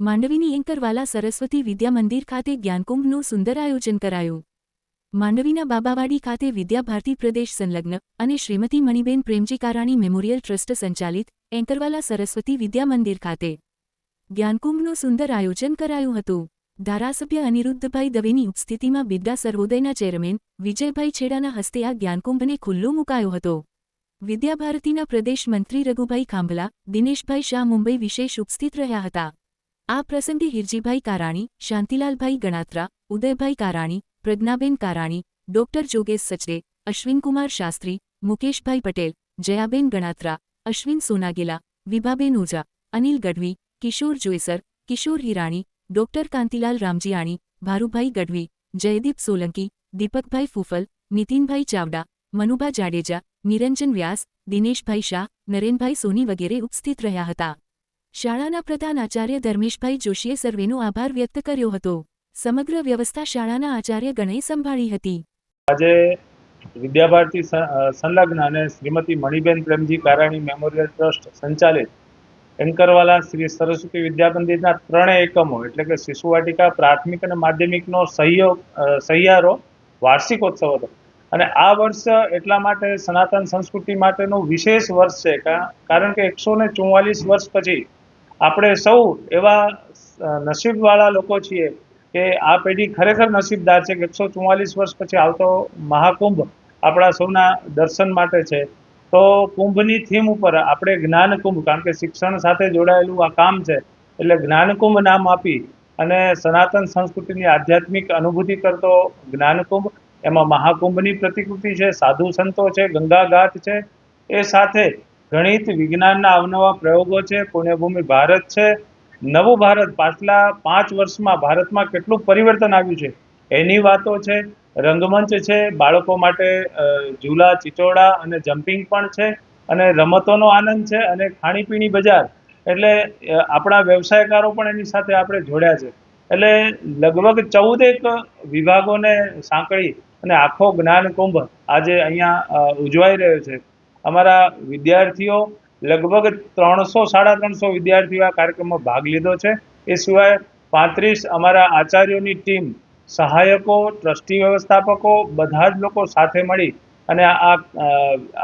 માંડવીની એન્કરવાલા સરસ્વતી વિદ્યા મંદિર ખાતે જ્ઞાનકુંભનું સુંદર આયોજન કરાયું. માંડવીના બાબાવાડી ખાતે વિદ્યાભારતી પ્રદેશ સંલગ્ન અને શ્રીમતી મણિબેન પ્રેમજી કારાણી મેમોરિયલ ટ્રસ્ટ સંચાલિત એન્કરવાલા સરસ્વતી વિદ્યા મંદિર ખાતે જ્ઞાનકુંભનું સુંદર આયોજન કરાયું હતું. ધારાસભ્ય અનિરુદ્ધભાઈ દવેની ઉપસ્થિતિમાં બિરડા સર્વોદયના ચેરમેન વિજયભાઈ છેડાના હસ્તે આ જ્ઞાનકુંભને ખુલ્લો મુકાયો હતો. વિદ્યાભારતીના પ્રદેશ મંત્રી રઘુભાઈ ખાંભલા, દિનેશભાઈ શાહ મુંબઈ વિશેષ ઉપસ્થિત રહ્યા હતા. આ પ્રસંગે હિરજીભાઈ કારાણી, શાંતિલાલભાઈ ગણાત્રા, ઉદયભાઈ કારાણી, પ્રજ્ઞાબેન કારાણી, ડોક્ટર જોગેશ સચડે અશ્વિનકુમાર શાસ્ત્રી, મુકેશભાઈ પટેલ, જયાબેન ગણાત્રા, અશ્વિન સોનાગેલા, વિભાબેન ઓઝા, અનિલ ગઢવી, કિશોર જોઈસર કિશોર હિરાણી, ડોક્ટર કાંતિલાલ રામજીયાણી, ભારુભાઈ ગઢવી, જયદીપ સોલંકી, દીપકભાઈ ફૂફલ, નીતિનભાઈ ચાવડા, મનુભા જાડેજા, નિરંજન વ્યાસ, દિનેશભાઈ શાહ, નરેનભાઈ સોની વગેરે ઉપસ્થિત રહ્યા હતા. શાળાના પ્રધાન આચાર્ય ધર્મેશભાઈ જોશીએ સર્વેનો આભાર વ્યક્ત કર્યો હતો. સમગ્ર વ્યવસ્થા શાળાના આચાર્ય ગણે સંભાળી હતી. આજે વિદ્યાભારતી સંલગ્ન અને શ્રીમતી મણિબેન પ્રેમજી કારાણી મેમોરિયલ ટ્રસ્ટ સંચાલિત એન્કરવાલા શ્રી સરસ્વતી વિદ્યા મંદિરના ત્રણેય એકમો, એટલે કે શિશુવાટિકા પ્રાથમિક અને માધ્યમિકનો સહયોગ સહિયારો વાર્ષિકોત્સવ હતો. અને આ વર્ષ એટલા માટે સનાતન સંસ્કૃતિ માટેનું વિશેષ વર્ષ છે કારણ કે એકસો ને વર્ષ પછી આપણે સૌ એવા નસીબવાળા લોકો છીએ કે આ પેઢી ખરેખર નસીબદાર છે કે એકસો ચુમ્માલીસ વર્ષ પછી આવતો મહાકુંભ આપણા સૌના દર્શન માટે છે. તો કુંભની થીમ ઉપર આપણે જ્ઞાનકુંભ, કારણ કે શિક્ષણ સાથે જોડાયેલું આ કામ છે, એટલે જ્ઞાનકુંભ નામ આપી અને સનાતન સંસ્કૃતિની આધ્યાત્મિક અનુભૂતિ કરતો જ્ઞાનકુંભ, એમાં મહાકુંભની પ્રતિકૃતિ છે, સાધુ સંતો છે, ગંગા ઘાટ છે, એ સાથે ગણિત, વિજ્ઞાનના અવનવા પ્રયોગો છે, પુણ્યભૂમિ ભારત છે. નવું ભારત પાછલા પાંચ વર્ષમાં ભારતમાં કેટલું પરિવર્તન આવ્યું છે? એની વાતો છે, રંગમંચ છે, બાળકો માટે ઝૂલા, ચિચોડા અને જમ્પિંગ પણ છે અને રમતોનો આનંદ છે અને ખાણીપીણી બજાર. એટલે આપણા વ્યવસાયકારો પણ એની સાથે આપણે જોડ્યા છે. એટલે, લગભગ ચૌદેક વિભાગોને સાંકળી અને આખો જ્ઞાન કુંભ આજે અહીંયા ઉજવાઈ રહ્યો છે. અમારા વિદ્યાર્થીઓ લગભગ ત્રણસો, સાડા ત્રણસો વિદ્યાર્થીઓ આ કાર્યક્રમમાં ભાગ લીધો છે. એ સિવાય પાંત્રીસ અમારા આચાર્યોની ટીમ, સહાયકો, ટ્રસ્ટી વ્યવસ્થાપકો, બધા જ લોકો સાથે મળી અને આ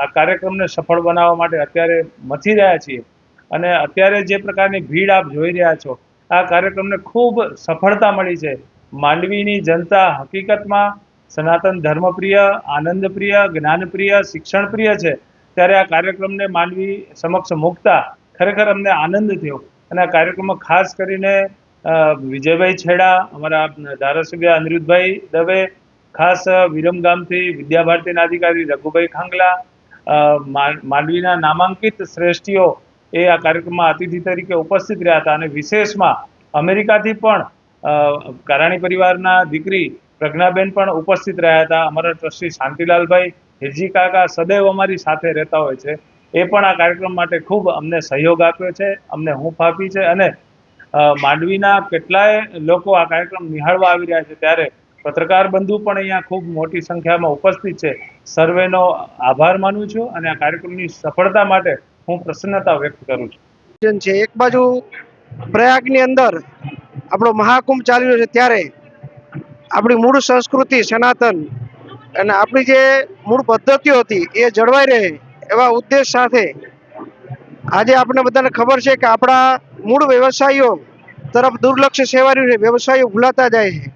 આ કાર્યક્રમને સફળ બનાવવા માટે અત્યારે મથી રહ્યા છીએ. અને અત્યારે જે પ્રકારની ભીડ આપ જોઈ રહ્યા છો, આ કાર્યક્રમને ખૂબ સફળતા મળી છે. માંડવીની જનતા હકીકતમાં સનાતન ધર્મપ્રિય, આનંદપ્રિય, જ્ઞાનપ્રિય, શિક્ષણપ્રિય છે. ત્યારે આ કાર્યક્રમને માનવી સમક્ષ મૂકતા ખરેખર અમને આનંદ થયો. અને આ કાર્યક્રમમાં ખાસ કરીને વિજયભાઈ છેડા, અમારા ધારાસભ્ય અનિરુદ્ધભાઈ દવે, ખાસ વિરમગામથી વિદ્યાભારતીના અધિકારી રઘુભાઈ ખાંગલા માંડવીના નામાંકિત શ્રેષ્ઠીઓ એ આ કાર્યક્રમમાં અતિથિ તરીકે ઉપસ્થિત રહ્યા હતા. અને વિશેષમાં અમેરિકાથી પણ કારાણી પરિવારના દીકરી પ્રજ્ઞાબેન પણ ઉપસ્થિત રહ્યા હતા. અમારા ટ્રસ્ટી શાંતિલાલભાઈ હિરજી કાકા સદૈવ અમારી સાથે રહેતા હોય છે, એ પણ આ કાર્યક્રમ માટે ખૂબ અમને સહયોગ આપ્યો છે, અમને હૂંફ આપી છે અને માંડવીના કેટલાય લોકો આ કાર્યક્રમ નિહાળવા આવી રહ્યા છે ત્યારે પત્રકાર બંધુ પણ અહીંયા ખૂબ મોટી સંખ્યામાં ઉપસ્થિત છે. સર્વેનો આભાર માનું છું અને આ કાર્યક્રમની સફળતા માટે હું પ્રસન્નતા વ્યક્ત કરું છું. છે, એક બાજુ પ્રયાગની અંદર આપણો મહાકુંભ ચાલી રહ્યો છે ત્યારે આપણી મૂળ સંસ્કૃતિ સનાતન અને આપણી જે મૂળ પદ્ધતિઓ હતી એ જળવાઈ રહે એવા ઉદ્દેશ સાથે આજે આપણે બધાને ખબર છે કે આપણા મૂળ વ્યવસાયીઓ તરફ દુર્લક્ષ સેવાઈ રહ્યું છે વ્યવસાયો ભૂલાતા જાય છે.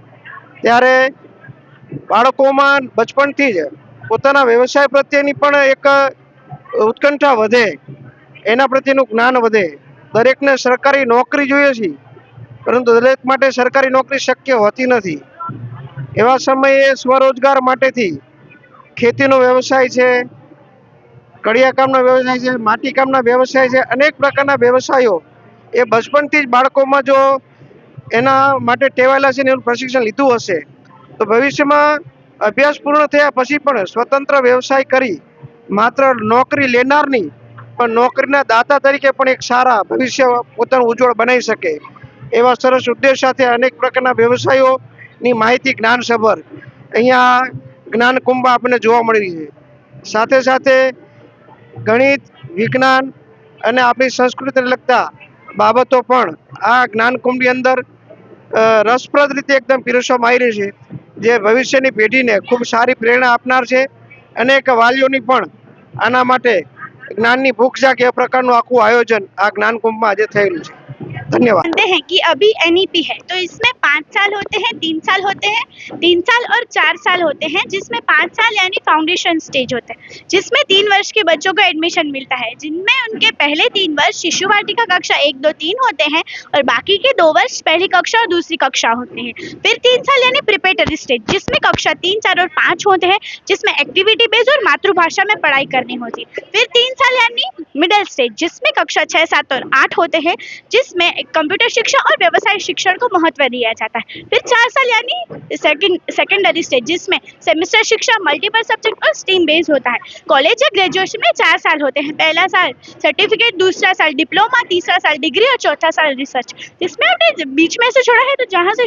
ત્યારે બાળકોમાં બચપણથી જ પોતાના વ્યવસાય પ્રત્યેની પણ એક ઉત્કંઠા વધે, એના પ્રત્યેનું જ્ઞાન વધે. દરેકને સરકારી નોકરી જોઈએ છે, પરંતુ દરેક માટે સરકારી નોકરી શક્ય હોતી નથી. એવા સમયે સ્વરોજગાર માટેથી ખેતીનો વ્યવસાય છે, કડિયાકામનો વ્યવસાય છે, માટીકામના વ્યવસાય છે, અનેક પ્રકારના વ્યવસાયો એ બચપનથી જ બાળકોમાં જો એના માટે ટેવાયેલા છે ને એનું પ્રશિક્ષણ લીધું હશે, તો ભવિષ્યમાં અભ્યાસ પૂર્ણ થયા પછી પણ સ્વતંત્ર વ્યવસાય કરી માત્ર નોકરી લેનારની, પણ નોકરીના દાતા તરીકે પણ એક સારા ભવિષ્ય પોતાનું ઉજ્જવળ બનાવી શકે, એવા સરસ ઉદ્દેશ સાથે અનેક પ્રકારના વ્યવસાયોની માહિતી જ્ઞાનસભર. અહીંયા જ્ઞાન કુંભ આપણને જોવા મળી છે. સાથે સાથે ગણિત, વિજ્ઞાન અને આપણી સંસ્કૃતિને લગતા બાબતો પણ આ જ્ઞાનકુંભની અંદર રસપ્રદ રીતે એકદમ પીરસવામાં આવી છે. જે ભવિષ્યની પેઢીને ખૂબ સારી પ્રેરણા આપનાર છે. અનેક વાલીઓની પણ આના માટે જ્ઞાનની ભૂખ જાગે એ પ્રકારનું આખું આયોજન આ જ્ઞાનકુંભમાં આજે થયેલું છે. धन्यवाद। हैं कि अभी एनईपी है तो इसमें पाँच साल होते हैं, तीन साल होते हैं, तीन साल और चार साल होते हैं, जिसमें पाँच साल यानी फाउंडेशन स्टेज होते हैं, जिसमें तीन वर्ष के बच्चों को एडमिशन मिलता है, जिनमें उनके पहले तीन वर्ष शिशु वाटिका कक्षा एक, दो, तीन होते हैं और बाकी के दो वर्ष पहली कक्षा और दूसरी कक्षा होते हैं। फिर तीन साल यानी प्रिपेटरी स्टेज जिसमें कक्षा तीन, चार और पाँच होते हैं, जिसमें एक्टिविटी बेस्ड और मातृभाषा में पढ़ाई करनी होती है। फिर तीन साल यानी मिडल स्टेज जिसमें कक्षा छः, सात और आठ होते हैं, जिसमें कंप्यूटर शिक्षा और व्यवसाय शिक्षण को महत्व दिया जाता है। फिर चार साल यानी सेकंड सेकेंडरी स्टेज जिसमें सेमेस्टर शिक्षा मल्टीपल सब्जेक्ट और स्ट्रीम बेस्ड होता है। कॉलेज या ग्रेजुएशन में चार साल होते हैं। पहला साल सर्टिफिकेट दूसरा साल डिप्लोमा तीसरा साल डिग्री और चौथा साल रिसर्च जिसमें आपने बीच में से छोड़ा है तो जहाँ से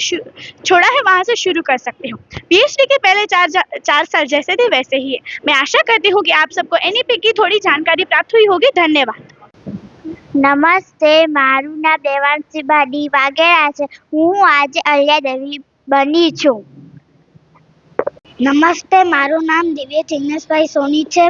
छोड़ा है वहाँ से शुरू कर सकते हो। पीएचडी के पहले चार चार साल जैसे थे वैसे ही है। मैं आशा करती हूँ कि आप सबको एनईपी की थोड़ी जानकारी प्राप्त हुई होगी। धन्यवाद। નમસ્તે, મારું નામ દેવાંશીબા ભાડી વાઘેલા છે. હું આજે અલ્યા દેવી બની છું. નમસ્તે, મારું નામ દિવ્ય જિગ્નેશભાઈ સોની છે.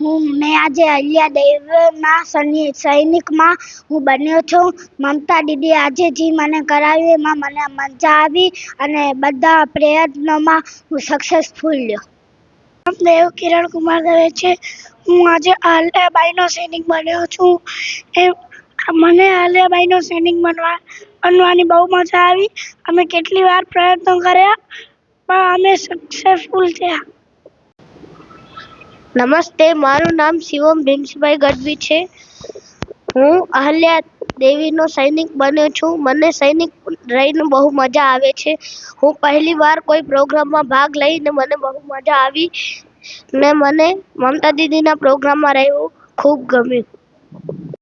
હું, મેં આજે અલ્યા દેવના સૈનિ- સૈનિકમાં હું બન્યો છું. મમતા દીદી આજે જે મને કરાવી એમાં મને મજા આવી અને બધા પ્રયત્નોમાં હું સક્સેસફુલ રહ્યો. દેવ કિરણ કુમાર દવે છે, હું આજે આલિયાબાઈનો સૈનિક બન્યો છું. એ મને આલિયાબાઈનો સૈનિક બનવા, બનવાની બહુ મજા આવી. અમે કેટલી વાર પ્રયત્નો કર્યા, પણ અમે સક્સેસફુલ થયા. નમસ્તે, મારું નામ શિવમ ભીમસીભાઈ ગઢવી છે. હું અહલ્યા દેવીનો સૈનિક બન્યો છું. મને સૈનિક રહીને બહુ મજા આવે છે. હું પહેલી વાર કોઈ પ્રોગ્રામમાં ભાગ લઈને મને બહુ મજા આવી ને મને મમતા દીદીના પ્રોગ્રામમાં રહેવું ખૂબ ગમ્યું.